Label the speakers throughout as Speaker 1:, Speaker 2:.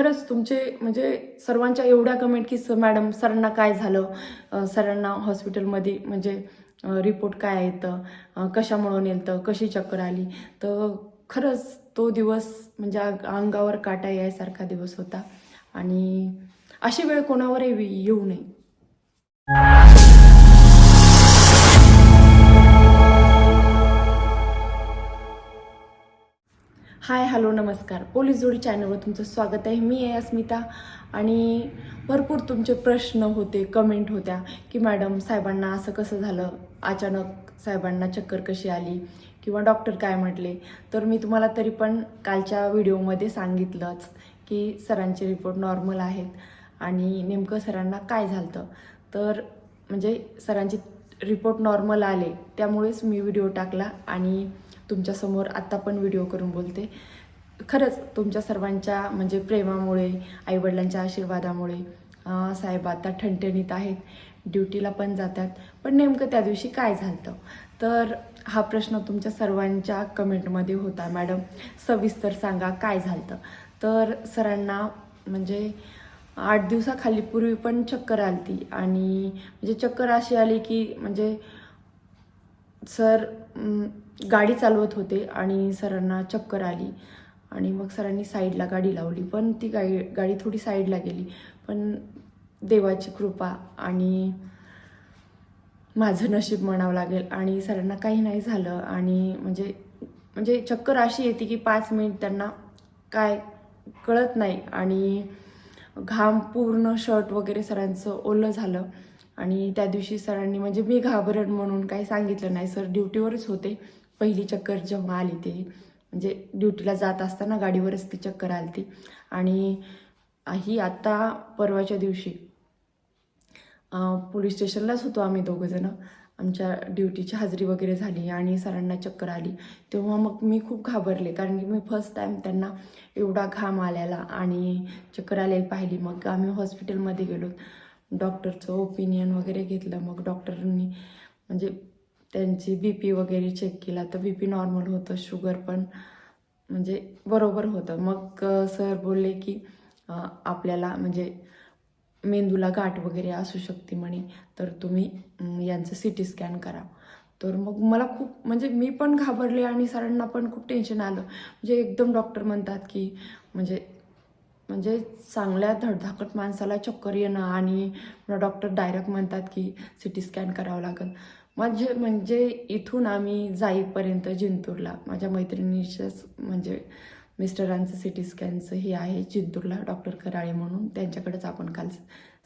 Speaker 1: खरंच तुमचे म्हणजे सर्वांच्या एवढ्या कमेंट की स मॅडम सरांना काय झालं? सरांना हॉस्पिटलमध्ये म्हणजे रिपोर्ट काय येतं? कशामुळं नेलतं? कशी चक्कर आली? तर खरंच तो दिवस म्हणजे अंगावर काटा यायसारखा दिवस होता. आणि अशी वेळ कोणावरही येऊ नये. हाय हॅलो नमस्कार. पोलीस जोडी चॅनलवर तुमचं स्वागत आहे. मी आहे अस्मिता आणि भरपूर तुमचे प्रश्न होते कमेंट होत्या की मॅडम साहेबांना असं कसं झालं? अचानक साहेबांना चक्कर कशी आली? किंवा डॉक्टर काय म्हटले? तर मी तुम्हाला तरी पण कालच्या व्हिडिओमध्ये सांगितलंच की सरांचे रिपोर्ट नॉर्मल आहेत आणि नेमकं सरांना काय झालं तर म्हणजे सरांचे रिपोर्ट नॉर्मल आले त्यामुळेच मी व्हिडिओ टाकला आणि तुमच्यासमोर आत्ता पण व्हिडिओ करून बोलते. खरंच तुमच्या सर्वांच्या म्हणजे प्रेमामुळे आईवडिलांच्या आशीर्वादामुळे साहेब आता ठणठणीत आहेत ड्युटीला पण जातात. पण नेमकं त्या दिवशी काय झालं तर हा प्रश्न तुमच्या सर्वांच्या कमेंटमध्ये होता. मॅडम सविस्तर सांगा काय झालं तर सरांना म्हणजे आठ दिवसाखाली पूर्वी पण चक्कर आलती आणि म्हणजे चक्कर अशी आली की म्हणजे सर गाडी चालवत होते आणि सरांना चक्कर आली आणि मग सरांनी साईडला गाडी लावली. पण ती गाडी गाडी थोडी साईडला गेली. पण देवाची कृपा आणि माझं नशीब म्हणावं लागेल आणि सरांना काही नाही झालं. आणि म्हणजे म्हणजे चक्कर अशी येते की पाच मिनिट त्यांना काय कळत नाही आणि घाम पूर्ण शर्ट वगैरे सरांचं ओलं झालं. आणि त्या दिवशी सरांनी म्हणजे मी घाबरण म्हणून काही सांगितलं नाही. सर ड्युटीवरच होते. पहिली चक्कर जेव्हा आली ते म्हणजे ड्युटीला जात असताना गाडीवरच ती चक्कर आली ती आणि ही आत्ता परवाच्या दिवशी पोलीस स्टेशनलाच होतो आम्ही दोघंजणं आमच्या ड्युटीची हाजरी वगैरे झाली आणि सरांना चक्कर आली. तेव्हा मग मी खूप घाबरले कारण की मी फर्स्ट टाईम त्यांना एवढा घाम आलेला आणि चक्कर आलेली पाहिली. मग आम्ही हॉस्पिटलमध्ये गेलो. डॉक्टरचं ओपिनियन वगैरे घेतलं. मग डॉक्टरांनी म्हणजे त्यांची बी पी वगैरे चेक केला तर बी पी नॉर्मल होतं शुगर पण म्हणजे बरोबर होतं. मग सर बोलले की आपल्याला म्हणजे मेंदूला गाठ वगैरे असू शकते म्हणे तर तुम्ही यांचं सी टी स्कॅन करा. तर मग मला खूप म्हणजे मी पण घाबरले आणि सरांना पण खूप टेन्शन आलं. म्हणजे एकदम डॉक्टर म्हणतात की म्हणजे म्हणजे चांगल्या धडधाकट माणसाला चक्कर येणं आणि डॉक्टर डायरेक्ट म्हणतात की सी टी स्कॅन करावं लागेल. माझे म्हणजे इथून आम्ही जाईपर्यंत जिंतूरला. माझ्या मैत्रिणीच्याच म्हणजे मिस्टरांचं सी टी स्कॅनचं हे आहे जिंतूरला डॉक्टर कराळे म्हणून. त्यांच्याकडेच आपण काल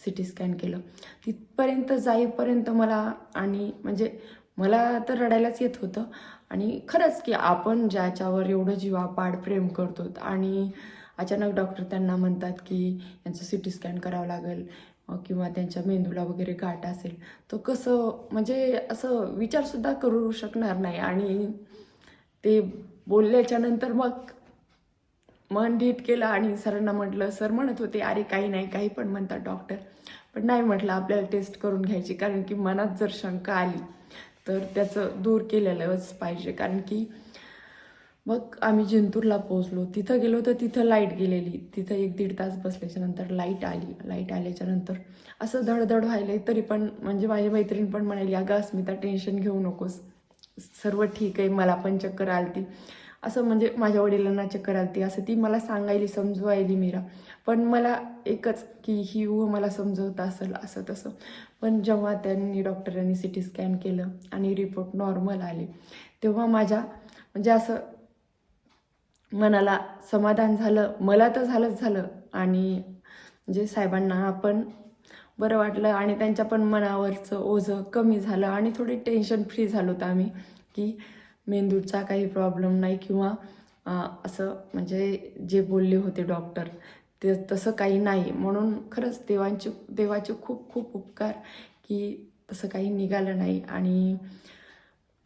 Speaker 1: सी टी स्कॅन केलं. तिथपर्यंत जाईपर्यंत मला आणि म्हणजे मला तर रडायलाच येत होतं. आणि खरंच की आपण ज्याच्यावर एवढं जीवापाड प्रेम करतो आणि अचानक डॉक्टर त्यांना म्हणतात की यांचं सी टी स्कॅन करावं लागेल किंवा त्यांच्या मेंदूला वगैरे गाठ असेल तर कसं म्हणजे असं विचारसुद्धा करू शकणार नाही. आणि ते बोलल्याच्या नंतर मग मन ढीट केलं आणि सरांना म्हटलं सर म्हणत होते अरे काही नाही काही पण म्हणतात डॉक्टर. पण नाही म्हटलं आपल्याला टेस्ट करून घ्यायची कारण की मनात जर शंका आली तर त्याचं दूर केलेलंच पाहिजे. कारण की मग आम्ही जिंतूरला पोहोचलो. तिथं गेलो तर तिथं लाइट गेलेली. तिथं एक दीड तास बसल्याच्या नंतर लाइट आली. लाइट आल्याच्यानंतर असं धडधड व्हायलंय तरी पण म्हणजे माझी मैत्रीण पण म्हणाली अगं अस्मिता टेन्शन घेऊ नकोस. सर्व ठीक आहे. मला पण चक्कर आलती. असं म्हणजे माझ्या वडिलांना चक्कर आलती. असं ती मला सांगायली समजवायली मीरा. पण मला एकच की ही उ मला समजवत असेल असं तसं. पण जेव्हा त्यांनी डॉक्टरांनी सी टी स्कॅन केलं आणि रिपोर्ट नॉर्मल आले तेव्हा माझ्या म्हणजे असं मनाला समाधान झालं मला तर झालंच झालं. आणि म्हणजे साहेबांना आपण बरं वाटलं आणि त्यांच्या पण मनावरचं ओझं कमी झालं आणि थोडी टेन्शन फ्री झालो होतं आम्ही की मेंदूचा काही प्रॉब्लेम नाही किंवा असं म्हणजे जे बोलले होते डॉक्टर ते तसं काही नाही. म्हणून खरंच देवांचे देवाचे खूप खूप उपकार की तसं काही निघालं नाही. आणि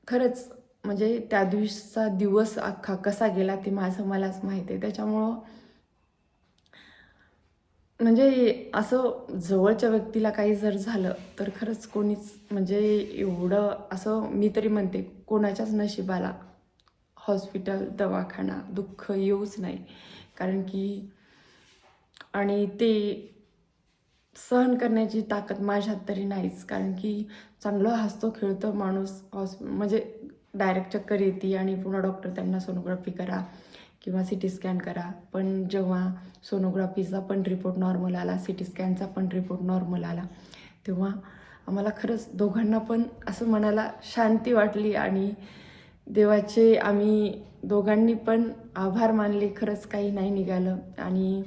Speaker 1: खरंच म्हणजे त्या दिवशीचा दिवस अख्खा कसा गेला ते माझं मलाच माहीत आहे. त्याच्यामुळं म्हणजे असं जवळच्या व्यक्तीला काही जर झालं तर खरंच कोणीच म्हणजे एवढं असं मी तरी म्हणते कोणाच्याच नशिबाला हॉस्पिटल दवाखाना दुःख येऊच नाही. कारण की आणि ते सहन करण्याची ताकद माझ्यात तरी नाहीच. कारण की चांगलं हसतो खेळतो माणूस हॉस म्हणजे डायरेक्ट चक्कर येते आणि पुन्हा डॉक्टर त्यांना सोनोग्राफी करा किंवा सी टी स्कॅन करा. पण जेव्हा सोनोग्राफीचा पण रिपोर्ट नॉर्मल आला सी टी स्कॅनचा पण रिपोर्ट नॉर्मल आला तेव्हा आम्हाला खरंच दोघांना पण असं मनाला शांती वाटली आणि देवाचे आम्ही दोघांनी पण आभार मानले. खरंच काही नाही निघालं आणि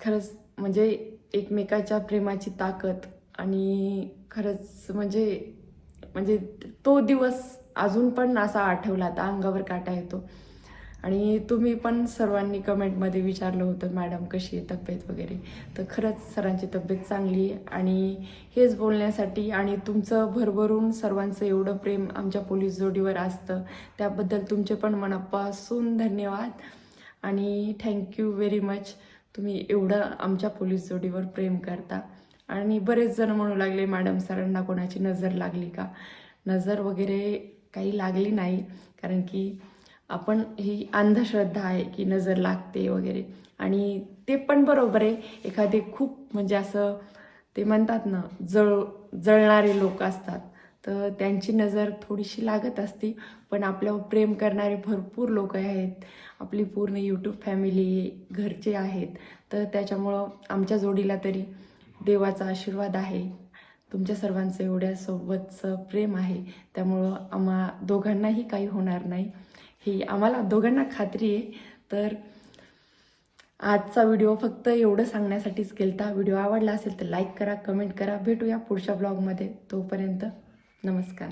Speaker 1: खरंच म्हणजे एकमेकाच्या प्रेमाची ताकद आणि खरंच म्हणजे म्हणजे तो दिवस अजून पण असा आठवला आता अंगावर काटा येतो. आणि तुम्ही पण सर्वांनी कमेंटमध्ये विचारलं होतं मॅडम कशी आहे तब्येत वगैरे? तर खरंच सरांची तब्येत चांगली आहे. आणि हेच बोलण्यासाठी आणि तुमचं भरभरून सर्वांचं एवढं प्रेम आमच्या पोलीस जोडीवर असतं त्याबद्दल तुमचे पण मनापासून धन्यवाद. आणि थँक्यू व्हेरी मच. तुम्ही एवढं आमच्या पोलीस जोडीवर प्रेम करता. आणि बरेच जण म्हणू लागले मॅडम सरांना कोणाची नजर लागली का? नजर वगैरे काही लागली नाही कारण की आपण ही अंधश्रद्धा आहे की नजर लागते वगैरे. आणि ते पण बरोबर आहे. एखादे खूप म्हणजे असं ते म्हणतात ना जळ जळणारे लोक असतात. तर त्यांची नजर थोडीशी लागत असती पण आपल्यावर प्रेम करणारे भरपूर लोक आहेत. आपली पूर्ण यूट्यूब फॅमिली घरचे आहेत. तर त्याच्यामुळं आमच्या जोडीला तरी देवाचा आशीर्वाद आहे. तुमच्या सर्वांचं एवढ्यासोबतचं प्रेम आहे. त्यामुळं आम्हा दोघांनाही काही होणार नाही. ही आम्हाला दोघांना खात्री आहे. तर आजचा व्हिडिओ फक्त एवढं सांगण्यासाठीच केलता व्हिडिओ आवडला असेल तर लाईक करा कमेंट करा. भेटूया पुढच्या ब्लॉगमध्ये तोपर्यंत नमस्कार.